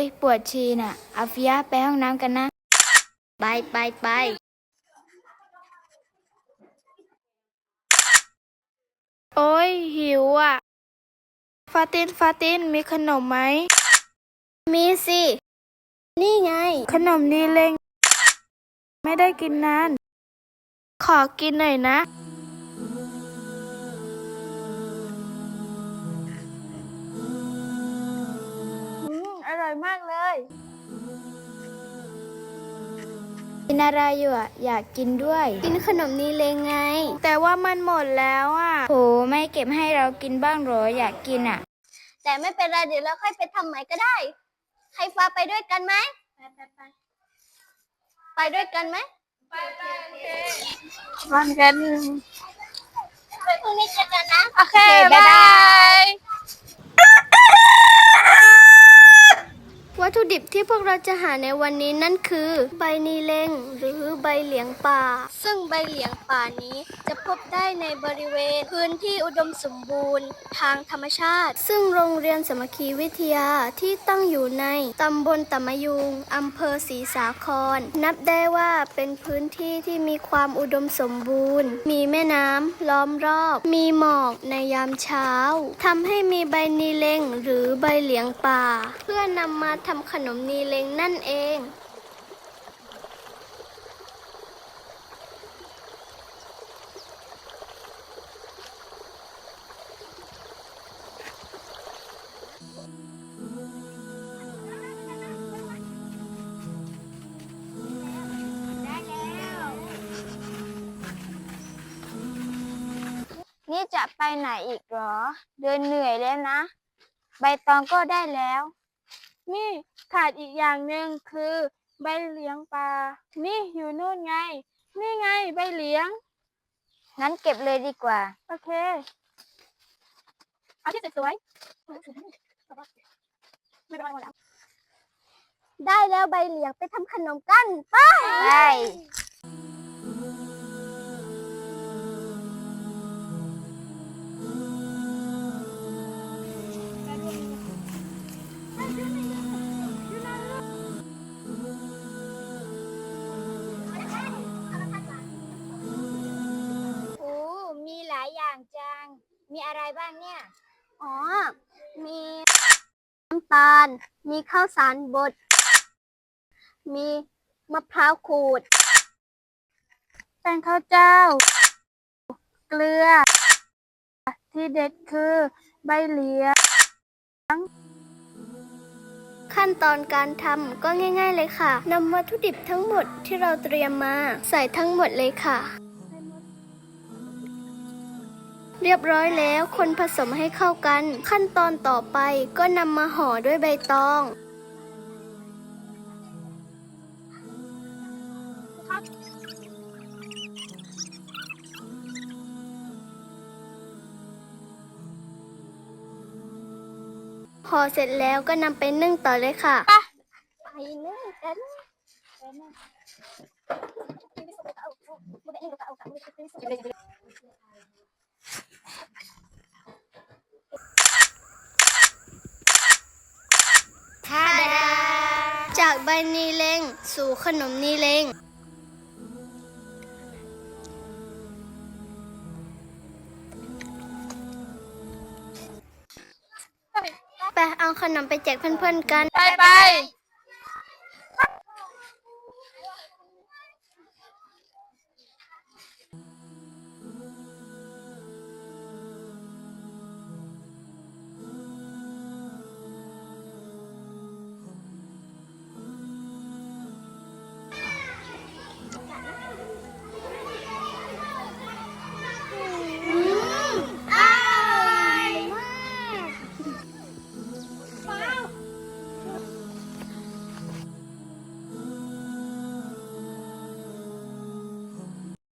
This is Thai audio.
ยปวดชีน่ะอาฟิยะไปห้องน้ำกันนะ ไปไปไปโอ้ยหิวอะ ฟาตินฟาตินมีขนมไหม มีสิ นี่ไง ขนมนี่เล็ง ไม่ได้กินนาน ขอกินหน่อยนะ มอร่อยมากเลย กินอะไรอยู่อะ อยากกินด้วย กินขนมนี้เลยไง แต่ว่ามันหมดแล้วอะโหไม่เก็บให้เรากินบ้างเหรออยากกินอะ แต่ไม่เป็นไรเดี๋ยวเราค่อยไปทำใหม่ก็ได้ ใครฟ้าไปด้วยกันไหม ไปไปไปไปด้วยกันไหมมันกันไปพรุ่งนี้เจอกันนะ โอเค บ๊ายบาย วัตถุดิบที่พวกเราจะหาในวันนี้นั่นคือ ใบนีเลงหรือใบเหลียงป่า ซึ่งใบเหลียงป่านี้จะพบได้ในบริเวณพื้นที่อุดมสมบูรณ์ ทางธรรมชาติ ซึ่งโรงเรียนสมัคคีวิทยาที่ตั้งอยู่ในตำบลตะมยุงอำเภอศรีสาคร นับได้ว่าเป็นพื้นที่ที่มีความอุดมสมบูรณ์ มีแม่น้ำล้อมรอบ มีหมอกในยามเช้าทำให้มีใบนีเลงหรือใบเหลียงป่า เพื่อนำมาทำขนมนีเลงนั่นเอง นี่จะไปไหนอีกเหรอ เดินเหนื่อยแล้วนะ ใบตองก็ได้แล้ว นี่ขาดอีกอย่างหนึ่งคือ ใบเหลียงปลา นี่อยู่นู่นไง นี่ไงใบเหลียง งั้นเก็บเลยดีกว่า โอเค เอาที่สวยได้แล้วใบเหลียงไปทำขนมกัน ไป ไป มีอะไรบ้างเนี่ย อ๋อ มีน้ำตาล มีข้าวสารบด มีมะพร้าวขูด แป้งข้าวเจ้า เกลือ ที่เด็ดคือใบเหลียง ขั้นตอนการทำก็ง่าย ๆเลยค่ะนำวัตถุดิบทั้งหมดที่เราเตรียมมาใส่ทั้งหมดเลยค่ะ เรียบร้อยแล้วคนผสมให้เข้ากัน ขั้นตอนต่อไปก็นำมาห่อด้วยใบตองห่อเสร็จแล้วก็นำไปนึ่งต่อเลยค่ะ ไปนึ่งกัน ทาดา จากใบนีเลงสู่ขนมนีเลงไปเอาขนมไปแจกเพื่อนๆกัน ไปไป